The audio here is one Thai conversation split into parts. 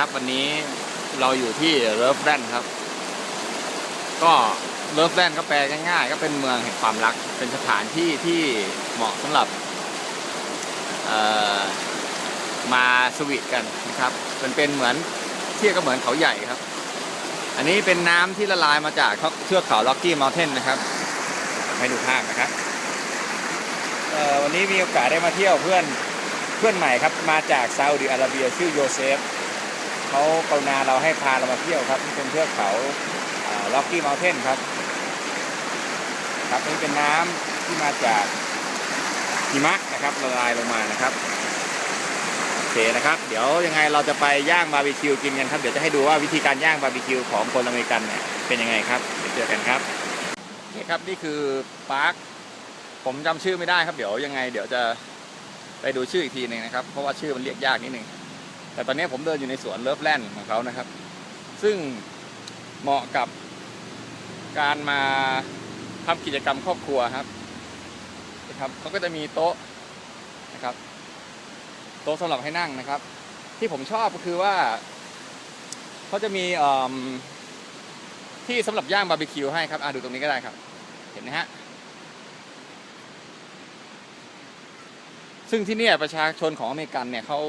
ครับวันนี้เราอยู่ที่เลิฟแลนด์ครับ ก็เลิฟแลนด์ก็แปลง่ายๆ ก็เป็นเมืองแห่งความรัก เป็นสถานที่ที่เหมาะสำหรับมาสวีทกันนะครับมันเป็นเหมือนเที่ยวก็เหมือนเขาใหญ่ครับ อันนี้เป็นน้ำที่ละลายมาจากเทือกเขาล็อกกี้ม u ลเทนนะครับให้ดูภาพนะครับวันนี้มีโอกาสได้มาเที่ยวเพื่อนเพื่อนใหม่ครับ มาจากซาอุดิอาระเบียชื่อโยเซฟ เขากรุณาเราให้พาเรามาเที่ยวครับที่เป็นเทือกเขาล็อกกี้ม u ลเทนครับ ครับนี่เป็นน้ำที่มาจากหิมะนะครับละลายลงมานะครับโอเคนะครับ เดี๋ยวยังไงเราจะไปย่างบาร์บีคิวกินกันครับ เดี๋ยวจะให้ดูว่าวิธีการย่างบาร์บีคิวของคนอเมริกันเนี่ยเป็นยังไงครับเดี๋ยวเจอกันครับนี่ครับนี่คือปาร์คผมจำชื่อไม่ได้ครับ เดี๋ยวยังไง เดี๋ยวจะไปดูชื่ออีกทีหนึ่งนะครับ เพราะว่าชื่อมันเรียกยากนิดนึง แต่ตอนนี้ผมเดินอยู่ในสวนเลิฟแลนด์ของเขานะครับ ซึ่งเหมาะกับการมาทำกิจกรรมครอบครัวครับนะครับเขาก็จะมีโต๊ะนะครับ โต๊ะสำหรับให้นั่งนะครับ ที่ผมชอบก็คือว่าเขาจะมีที่สำหรับย่างบาร์บีคิวให้ครับอ่าดูตรงนี้ก็ได้ครับ เห็นไหมฮะซึ่งที่นี่ประชาชนของอเมริกันเนี่ยเขา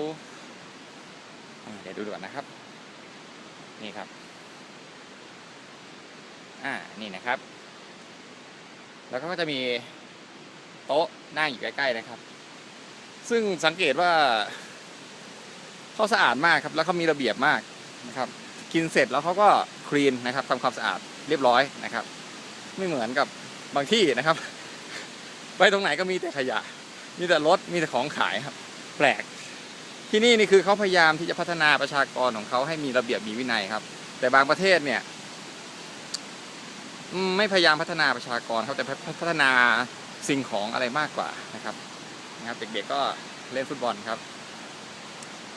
เดี๋ยวดูก่อนนะครับ นี่ครับ อ่า นี่นะครับ แล้วก็จะมีโต๊ะนั่งอยู่ใกล้ๆนะครับ ซึ่งสังเกตว่าเขาสะอาดมากครับ แล้วเขามีระเบียบมากนะครับ กินเสร็จแล้วเขาก็คลีนนะครับทำความสะอาดเรียบร้อยนะครับ ไม่เหมือนกับบางที่นะครับ ไปตรงไหนก็มีแต่ขยะ มีแต่รถ มีแต่ของขายครับ แปลก ที่นี่นี่คือเขาพยายามที่จะพัฒนาประชากรของเขาให้มีระเบียบมีวินัยครับ แต่บางประเทศเนี่ยไม่พยายามพัฒนาประชากรครับแต่พัฒนาสิ่งของอะไรมากกว่านะครับนะครับเด็กๆก็เล่นฟุตบอลครับ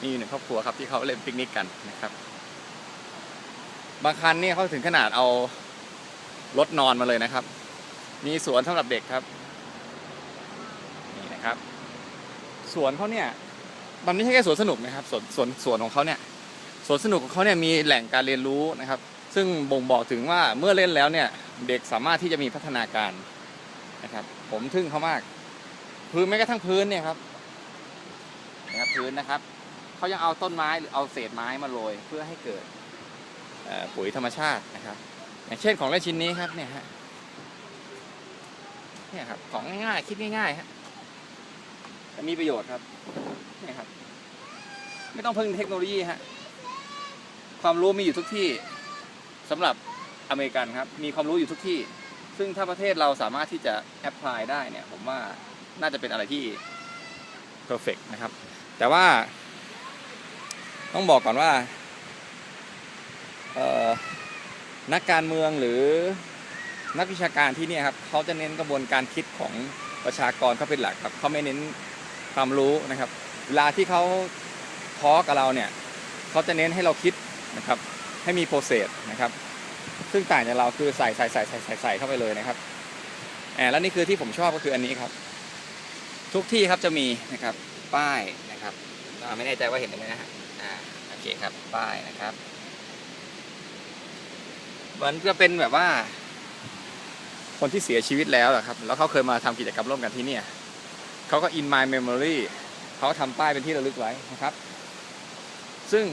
มีอยู่หนึ่งครอบครัวครับที่เขาเล่นปิกนิกกันนะครับ บางคันนี่เขาถึงขนาดเอารถนอนมาเลยนะครับ มีสวนสำหรับเด็กครับนี่นะครับ สวนเขาเนี่ย มันไม่ใช่แค่สวนสนุกนะครับสวนสวนสวนของเขาเนี่ยสวนสนุกของเขาเนี่ยมีแหล่งการเรียนรู้นะครับ ซึ่งบ่งบอกถึงว่าเมื่อเล่นแล้วเนี่ยเด็กสามารถที่จะมีพัฒนาการนะครับ ผมทึ่งเขามาก พื้นแม้กระทั่งพื้นเนี่ยครับนะครับพื้นนะครับเขายังเอาต้นไม้หรือเอาเศษไม้มาโรยเพื่อให้เกิดปุ๋ยธรรมชาตินะครับ อย่างเช่นของเล่นชิ้นนี้ครับเนี่ยฮะเนี่ยครับของง่ายๆคิดง่ายๆฮะมีประโยชน์ครับ นี่ครับ ไม่ต้องพึ่งเทคโนโลยีฮะความรู้มีอยู่ทุกที่สำหรับอเมริกันครับ มีความรู้อยู่ทุกที่ ซึ่งถ้าประเทศเราสามารถที่จะแอพพลายได้เนี่ย ผมว่าน่าจะเป็นอะไรที่เพอร์เฟกนะครับ แต่ว่า ต้องบอกก่อนว่านักการเมืองหรือนักวิชาการที่นี่ครับเขาจะเน้นกระบวนการคิดของประชากรเขาเป็นหลักครับเขาไม่เน้นความรู้นะครับ เวลาที่เขาทอกับเราเนี่ยเขาจะเน้นให้เราคิดนะครับให้มีโปรเซสนะครับ ซึ่งต่างจากเราคือใส่ใส่ใส่ใส่ใส่ใส่เข้าไปเลยนะครับแอบแล้วนี่คือที่ผมชอบก็คืออันนี้ครับ ทุกที่ครับจะมีนะครับป้ายนะครับไม่แน่ใจว่าเห็นไหมนะฮะอ่าโอเคครับป้ายนะครับมันก็เป็นแบบว่า คนที่เสียชีวิตแล้วอะครับ แล้วเขาเคยมาทำกิจกรรมร่วมกันที่เนี่ยเขาก็ in my memory เขาทำป้ายเป็นที่ระลึกไว้นะครับ ซึ่ง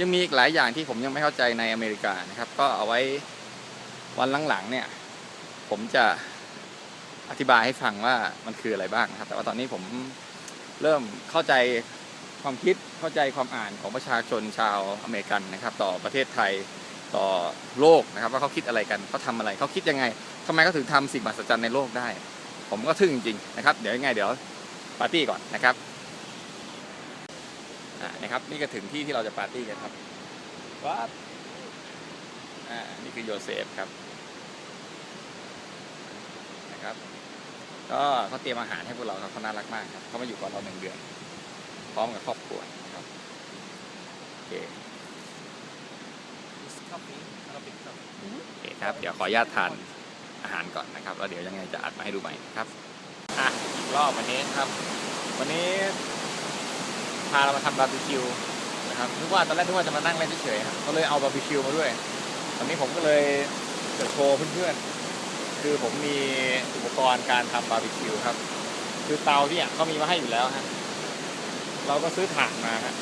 ยังมีอีกหลายอย่างที่ผมยังไม่เข้าใจในอเมริกานะครับ ก็เอาไว้วันหลังๆเนี่ย ผมจะอธิบายให้ฟังว่ามันคืออะไรบ้างนะครับ แต่ว่าตอนนี้ผมเริ่มเข้าใจความคิดเข้าใจความอ่านของประชาชนชาวอเมริกันนะครับ ต่อประเทศไทยต่อโลกนะครับ ว่าเขาคิดอะไรกันเขาทำอะไรเขาคิดยังไงทำไมเขาถึงทำสิ่งมหัศจรรย์ในโลกได้ ผมก็ทึ่งจริงๆนะครับ เดี๋ยวยังไงเดี๋ยว ปาร์ตี้ก่อนนะครับอ่านะครับนี่ก็ถึงที่ที่เราจะปาร์ตี้กันครับว้าบอ่านี่คือโยเซฟครับนะครับก็เขาเตรียมอาหารให้พวกเราครับเขาน่ารักมากครับเขามาอยู่กับเราหนึ่งเดือน พร้อมกับครอบครัวนะครับโอเคโอเคครับ เดี๋ยวขออนุญาตทานอาหารก่อนนะครับ แล้วเดี๋ยวยังไงจะอัดมาให้ดูใหม่นะครับอะอีก รอบวันนี้ครับ วันนี้พาเรามาทำบาร์บีคิวนะครับนึกว่าตอนแรกนึกว่าจะมานั่งเล่นเฉยๆครับก็เลยเอาบาร์บีคิวมาด้วยตอนนี้ผมก็เลยจะโชว์เพื่อนๆ คือผมมีอุปกรณ์การทำบาร์บีคิวครับ คือเตาเนี่ยเขามีมาให้อยู่แล้วฮะเราก็ซื้อถ่านมาฮะ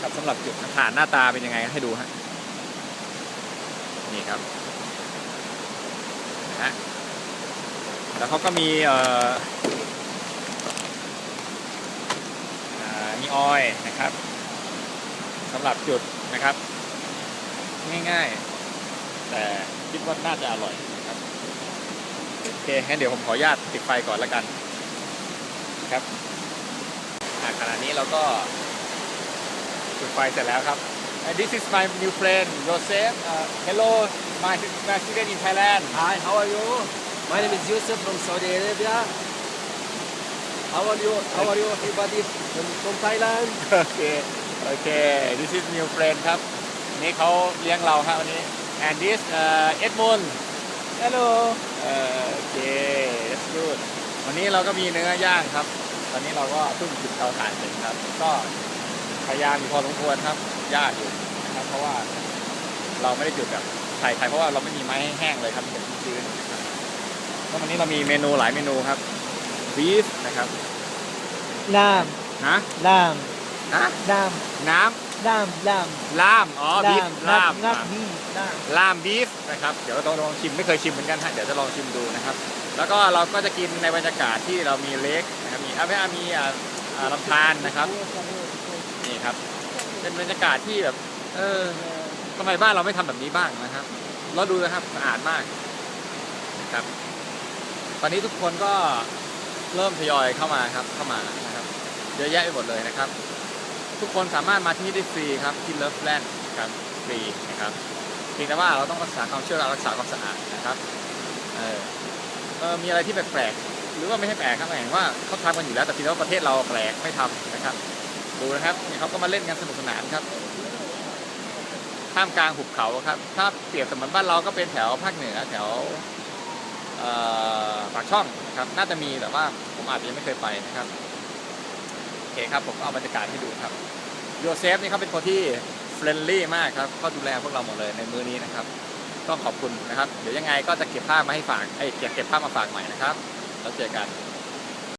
ครับสำหรับจุดถ่านหน้าตาเป็นยังไงให้ดูฮะนี่ครับนะฮะ แล้วเขาก็มีอ่ามีออยนะครับสำหรับจุดนะครับ ง่ายๆ แต่คิดว่าน่าจะอร่อยนะครับโอเคงั้นเดี๋ยวผมขออนุญาตติดไฟก่อนล้วกันครับขณะนี้เราก็จุดไฟเสร็จแล้วครับ And this is my new friend Joseph uh, hello my my student in Thailand Hi, how are you? My name is Yusuf from Saudi Arabia. How are you? How are you, everybody from, from Thailand? โอเค โอเค this is new friend ครับ นี่เขาเลี้ยงเราครับวันนี้ and this uh, Edmund Hello. เอ่อโอเค that's good วันนี้เราก็มีเนื้อย่างครับ ตอนนี้เราก็เพิ่งจุดเตาถ่านเสร็จครับ ก็พยายามอยู่พอสมควรครับ ยากอยู่นะครับ เพราะว่าเราไม่ได้จุดแบบไทยๆเพราะว่าเราไม่มีไม้แห้งเลยครับมีแต่ชื้นๆนะครับ ก็วันนี้เรามีเมนูหลายเมนูครับ beef นะครับ Lamb, ฮะ lamb, ฮะ lamb, น้ lamb, lamb, ำล่ามอ๋อ beef lamb, ล่าม not, อะ not beef, lamb. ล่ามบีฟนะครับเดี๋ยวเราลองชิมไม่เคยชิมเหมือนกันฮะเดี๋ยวจะลองชิมดูนะครับ แล้วก็เราก็จะกินในบรรยากาศที่เรามีเล็กนะครับมีอาไม่อามีอ่าอ่าลำธารนะครับนี่ครับ เป็นบรรยากาศที่แบบเออ ทำไมบ้านเราไม่ทำแบบนี้บ้างนะครับแล้วดูนะครับสะอาดมากนะครับต อนนี้ทุกคนก็เริ่มทยอยเข้ามาครับเข้ามานะครับเยอะแยะไปหมดเลยนะครับ ทุกคนสามารถมาที่นี่ได้ฟรีครับที่เลิฟแลนด์ครับฟรีนะครับเพียงแต่ว่าเราต้องรักษาความเชื่อรักษาความสะอาดนะครับเออเออมีอะไรที่แปลกๆหรือว่าไม่ใช่แปลกครับหมายถึงว่าเขาทำกันอยู่แล้วแต่เพียงแต่ว่าประเทศเราแปลกไม่ทำนะครับดูนะครับนี่เขาก็มาเล่นกันสนุกสนานครับท่ามกลางหุบเขาครับ ถ้าเปรียบเสมือนบ้านเราก็เป็นแถวภาคเหนือแถว ปากช่องนะครับน่าจะมีแต่ว่าผมอาจจะยังไม่เคยไปนะครับโอเคครับผมเอาบรรยากาศให้ดูครับโยเซฟนี่เขาเป็นคนที่เฟรนลี่มากครับก็ดูแลพวกเราหมดเลยในมือนี้นะครับต้องขอบคุณนะครับ เดี๋ยวยังไงก็จะเก็บภาพมาให้ฝากไอ้เก็บเก็บภาพมาฝากใหม่นะครับ แล้วเจอกัน